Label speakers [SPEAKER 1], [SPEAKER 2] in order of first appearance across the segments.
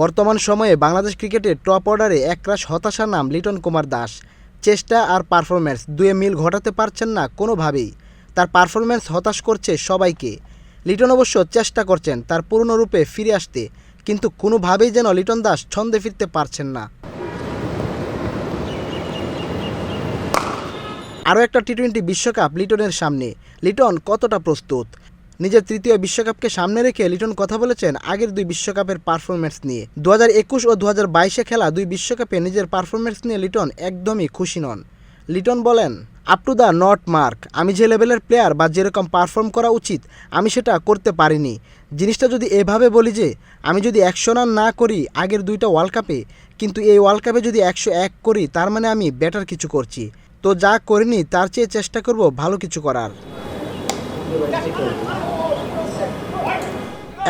[SPEAKER 1] বর্তমান সময়ে বাংলাদেশ ক্রিকেটের টপ অর্ডারে একরাশ হতাশার নাম লিটন কুমার দাস। চেষ্টা আর পারফরম্যান্স দুয়ে মিল ঘটাতে পারছেন না কোনোভাবেই। তার পারফরম্যান্স হতাশ করছে সবাইকে। লিটন অবশ্য চেষ্টা করছেন তার পূর্ণরূপে ফিরে আসতে, কিন্তু কোনোভাবেই যেন লিটন দাস ছন্দে ফিরতে পারছেন না। আরও একটা টি টোয়েন্টি বিশ্বকাপ লিটনের সামনে। লিটন কতটা প্রস্তুত? নিজের তৃতীয় বিশ্বকাপকে সামনে রেখে লিটন কথা বলেছেন আগের দুই বিশ্বকাপের পারফরমেন্স নিয়ে। দু একুশ ও দু বাইশে খেলা দুই বিশ্বকাপে নিজের পারফরমেন্স নিয়ে লিটন একদমই খুশি নন। লিটন বলেন, up to the not mark, আমি যে লেভেলের প্লেয়ার বা যেরকম পারফর্ম করা উচিত, আমি সেটা করতে পারিনি। জিনিসটা যদি এভাবে বলি যে, আমি যদি একশো রান না করি আগের দুইটা ওয়ার্ল্ড কাপে, কিন্তু এই ওয়ার্ল্ড কাপে যদি একশো এক করি, তার মানে আমি বেটার কিছু করছি। তো যা করিনি, তার চেয়ে চেষ্টা করব ভালো কিছু করার।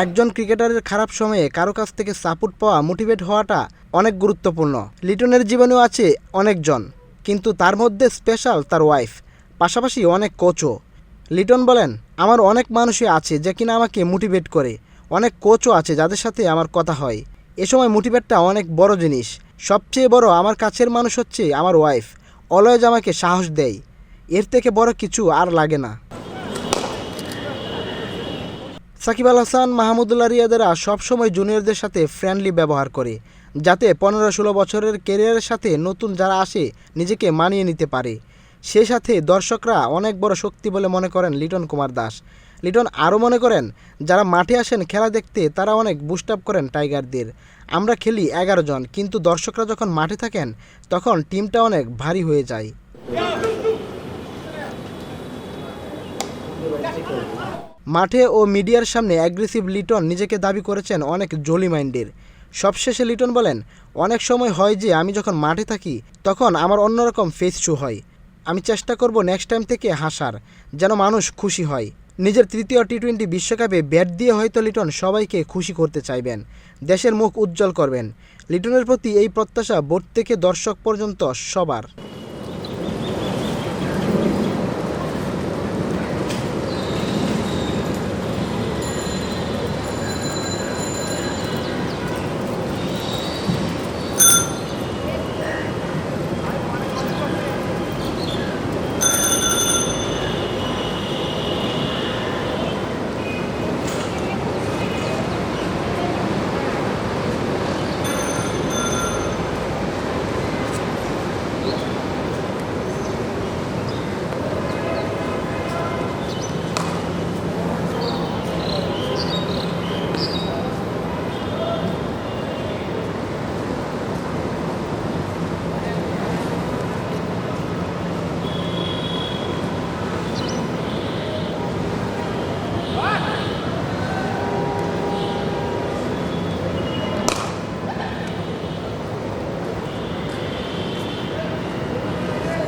[SPEAKER 1] একজন ক্রিকেটারের খারাপ সময়ে কারও কাছ থেকে সাপোর্ট পাওয়া, মোটিভেট হওয়াটা অনেক গুরুত্বপূর্ণ। লিটনের জীবনেও আছে অনেকজন, কিন্তু তার মধ্যে স্পেশাল তার ওয়াইফ, পাশাপাশি অনেক কোচও। লিটন বলেন, আমার অনেক মানুষই আছে যে কিনা আমাকে মোটিভেট করে। অনেক কোচও আছে যাদের সাথে আমার কথা হয়। এ সময় মোটিভেটটা অনেক বড় জিনিস। সবচেয়ে বড় আমার কাছের মানুষ হচ্ছে আমার ওয়াইফ। অলওয়েজ আমাকে সাহস দেয়। এর থেকে বড় কিছু আর লাগে না। সাকিব আল হাসান, মাহমুদুল্লাহ রিয়াদেরা সবসময় জুনিয়রদের সাথে ফ্রেন্ডলি ব্যবহার করে, যাতে পনেরো ষোলো বছরের কেরিয়ারের সাথে নতুন যারা আসে নিজেকে মানিয়ে নিতে পারে। সে সাথে দর্শকরা অনেক বড় শক্তি বলে মনে করেন লিটন কুমার দাস। লিটন আরও মনে করেন, যারা মাঠে আসেন খেলা দেখতে তারা অনেক বুস্ট আপ করেন টাইগারদের। আমরা খেলি এগারো জন, কিন্তু দর্শকরা যখন মাঠে থাকেন, তখন টিমটা অনেক ভারী হয়ে যায়। মাঠে ও মিডিয়ার সামনে অ্যাগ্রেসিভ লিটন নিজেকে দাবি করেছেন অনেক জলি মাইন্ডের। সবশেষে লিটন বলেন, অনেক সময় হয় যে আমি যখন মাঠে থাকি, তখন আমার অন্যরকম ফেস শো হয়। আমি চেষ্টা করব নেক্সট টাইম থেকে হাসার, যেন মানুষ খুশি হয়। নিজের তৃতীয় টি টোয়েন্টি বিশ্বকাপে ব্যাট দিয়ে হয়তো লিটন সবাইকে খুশি করতে চাইবেন, দেশের মুখ উজ্জ্বল করবেন। লিটনের প্রতি এই প্রত্যাশা বোর্ড থেকে দর্শক পর্যন্ত সবার।